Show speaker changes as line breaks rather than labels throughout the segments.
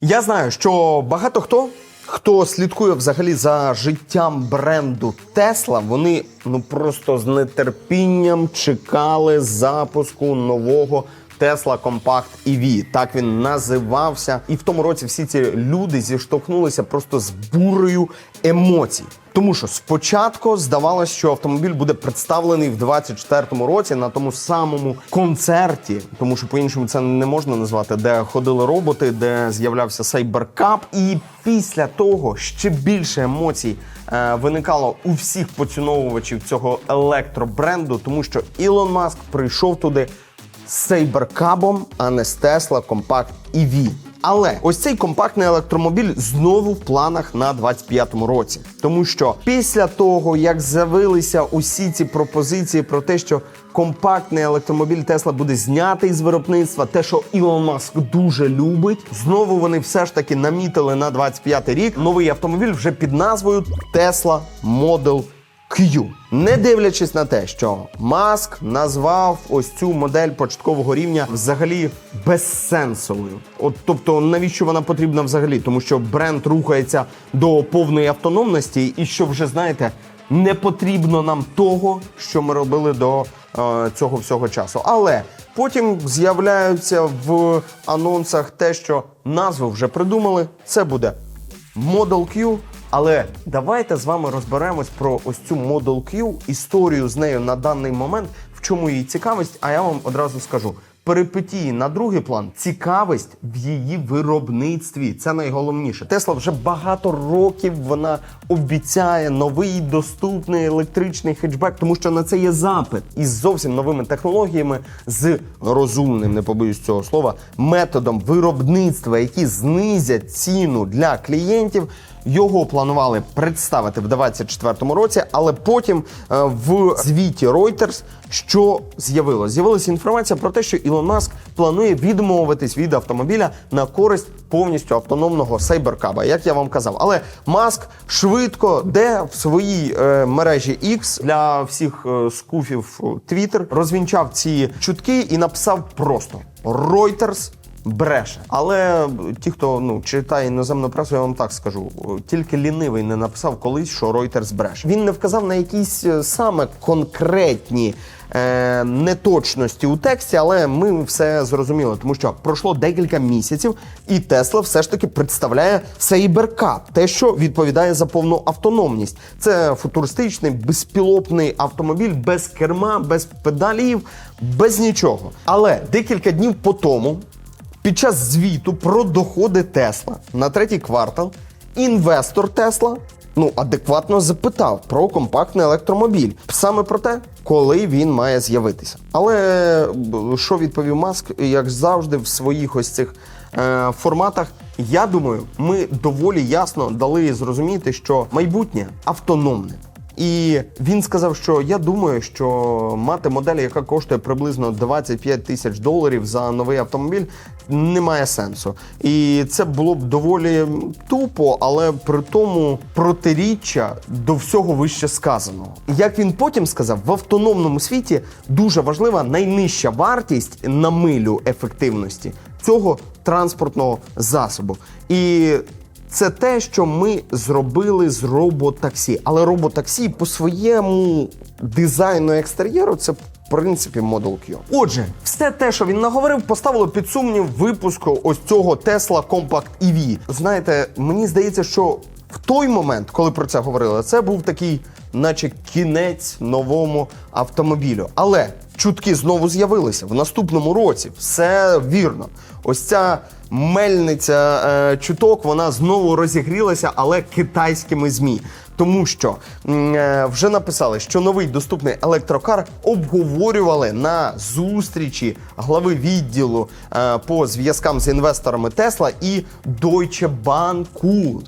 Я знаю, що багато хто, хто слідкує взагалі за життям бренду Тесла, вони ну просто з нетерпінням чекали запуску нового. Tesla Compact EV, так він називався, і в тому році всі ці люди зіштовхнулися просто з бурею емоцій. Тому що спочатку здавалося, що автомобіль буде представлений в 24-му році на тому самому концерті, тому що по-іншому це не можна назвати, де ходили роботи, де з'являвся Cybercup. І після того ще більше емоцій е, виникало у всіх поціновувачів цього електробренду, тому що Ілон Маск прийшов туди Сейберкабом, а не з Tesla Compact EV. Але ось цей компактний електромобіль знову в планах на 25-му році, тому що після того, як з'явилися усі ці пропозиції про те, що компактний електромобіль Тесла буде знятий з виробництва, те, що Ілон Маск дуже любить, знову вони все ж таки намітили на 25-й рік новий автомобіль вже під назвою Tesla Model Q. Не дивлячись на те, що Маск назвав ось цю модель початкового рівня взагалі безсенсовою. От тобто, навіщо вона потрібна взагалі? Тому що бренд рухається до повної автономності, і що вже знаєте, не потрібно нам того, що ми робили до е, цього всього часу. Але потім з'являються в анонсах те, що назву вже придумали. Це буде Model Q. Але давайте з вами розберемось про ось цю Model Q, історію з нею на даний момент, в чому її цікавість. А я вам одразу скажу. Перипетії на другий план цікавість в її виробництві. Це найголовніше. Тесла вже багато років вона обіцяє новий доступний електричний хетчбек, тому що на це є запит із зовсім новими технологіями, з розумним, не побоюсь цього слова, методом виробництва, які знизять ціну для клієнтів. Його планували представити в 2024 році, але потім е, в звіті Reuters що з'явилось? З'явилася інформація про те, що Ілон Маск планує відмовитись від автомобіля на користь повністю автономного Сайберкаба, як я вам казав. Але Маск швидко, де в своїй е, мережі X для всіх е, скуфів Twitter, розвінчав ці чутки і написав просто Reuters бреше. Але ті, хто ну читає іноземну пресу, я вам так скажу. Тільки лінивий не написав колись, що Reuters бреше. Він не вказав на якісь е, саме конкретні. Е, неточності у тексті, але ми все зрозуміли, тому що пройшло декілька місяців, і Тесла все ж таки представляє Cybercup, те, що відповідає за повну автономність. Це футуристичний безпілотний автомобіль без керма, без педалів, без нічого. Але декілька днів по тому під час звіту про доходи Тесла на третій квартал інвестор Тесла ну адекватно запитав про компактний електромобіль, саме про те, коли він має з'явитися. Але що відповів Маск, як завжди, в своїх ось цих е, форматах. Я думаю, ми доволі ясно дали зрозуміти, що майбутнє автономне. І він сказав, що я думаю, що мати модель, яка коштує приблизно 25 тисяч доларів за новий автомобіль, немає сенсу. І це було б доволі тупо, але при тому протиріччя до всього вище сказаного. Як він потім сказав, в автономному світі дуже важлива найнижча вартість на милю ефективності цього транспортного засобу. І це те, що ми зробили з роботаксі. Але роботаксі по своєму дизайну екстер'єру це. В принципі, Model Q. Отже, все те, що він наговорив, поставило під сумнів випуску ось цього Tesla Compact EV. Знаєте, мені здається, що в той момент, коли про це говорили, це був такий, наче кінець новому автомобілю. Але чутки знову з'явилися в наступному році. Все вірно. Ось ця мельниця е, чуток, вона знову розігрілася, але китайськими змі. Тому що е, вже написали, що новий доступний електрокар обговорювали на зустрічі глави відділу е, по зв'язкам з інвесторами Тесла і Deutsche Bank.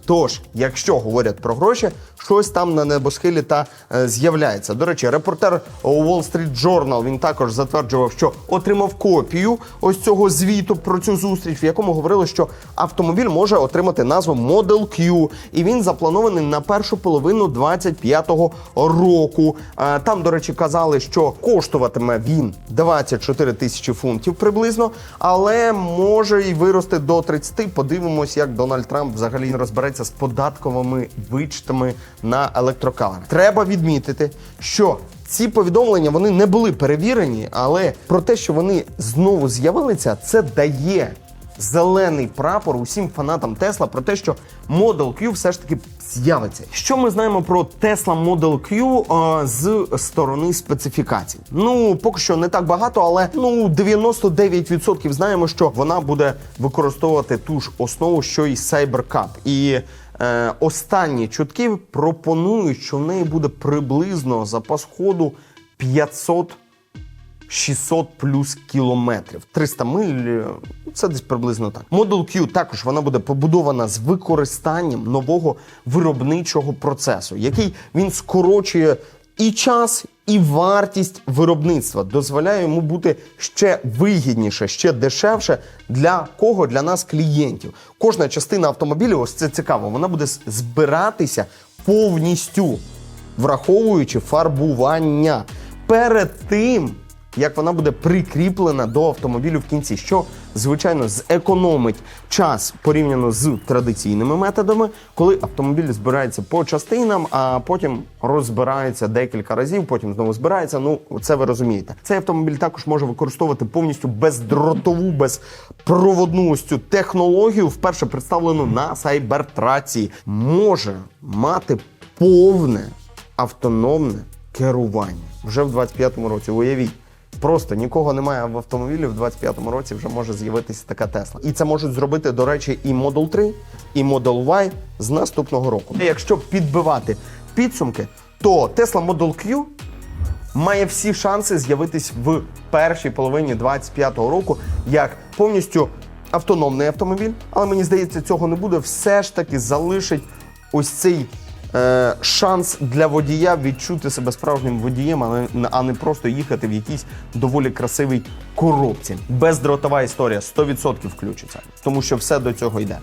Тож, якщо говорять про гроші, щось там на небосхилі та е, з'являється. До речі, репортер Wall Street Journal він також затверджував, що отримав копію ось цього звіту про цю зустріч, в якому говорили, що автомобіль може отримати назву Model Q, і він запланований на першу половину половину 25-го року. Е, Там, до речі, казали, що коштуватиме він 24 тисячі фунтів приблизно, але може й вирости до 30. Подивимось, як Дональд Трамп взагалі розбереться з податковими вичтами на електрокари. Треба відмітити, що ці повідомлення вони не були перевірені, але про те, що вони знову з'явилися, це дає зелений прапор усім фанатам Тесла про те, що Model Q все ж таки з'явиться. Що ми знаємо про Tesla Model Q е, з сторони специфікацій? Ну поки що не так багато, але ну 99% знаємо, що вона буде використовувати ту ж основу, що і Cybercab. І е, останні чутки пропонують, що в неї буде приблизно запас ходу 500 600 плюс кілометрів. 300 миль е, це десь приблизно так. Model Q також вона буде побудована з використанням нового виробничого процесу, який він скорочує і час, і вартість виробництва, дозволяє йому бути ще вигідніше, ще дешевше для кого? Для нас, клієнтів. Кожна частина автомобіля, ось це цікаво, вона буде збиратися повністю враховуючи фарбування перед тим, як вона буде прикріплена до автомобілю в кінці, що звичайно зекономить час порівняно з традиційними методами, коли автомобіль збирається по частинам, а потім розбирається декілька разів, потім знову збирається. Ну це ви розумієте. Цей автомобіль також може використовувати повністю бездротову, безпроводну ось цю технологію, вперше представлену на сайбертраці, може мати повне автономне керування вже в 25-му році. Уявіть. Просто нікого немає в автомобілі в 25-му році вже може з'явитися така Тесла. І це можуть зробити, до речі, і Model 3, і Model Y з наступного року. Якщо підбивати підсумки, то Tesla Model Q має всі шанси з'явитись в першій половині 25-го року як повністю автономний автомобіль. Але мені здається, цього не буде. Все ж таки залишить ось цей е, шанс для водія відчути себе справжнім водієм, але а не просто їхати в якійсь доволі красивій коробці. Бездротова історія 100% включиться, тому що все до цього йде.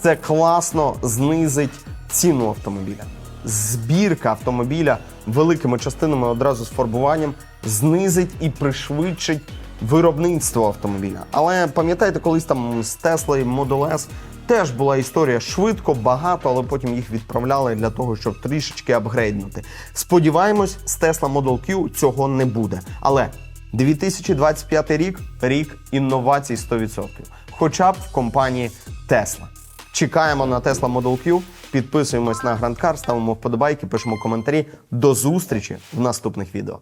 Це класно знизить ціну автомобіля. Збірка автомобіля великими частинами одразу з фарбуванням знизить і пришвидшить виробництво автомобіля. Але пам'ятаєте, колись там з Tesla Model S теж була історія швидко, багато, але потім їх відправляли для того, щоб трішечки апгрейднути. Сподіваємось, з Tesla Model Q цього не буде. Але 2025 рік рік інновацій 100%. Хоча б в компанії Tesla. Чекаємо на Tesla Model Q, підписуємось на Grand Car, ставимо вподобайки, пишемо коментарі. До зустрічі в наступних відео.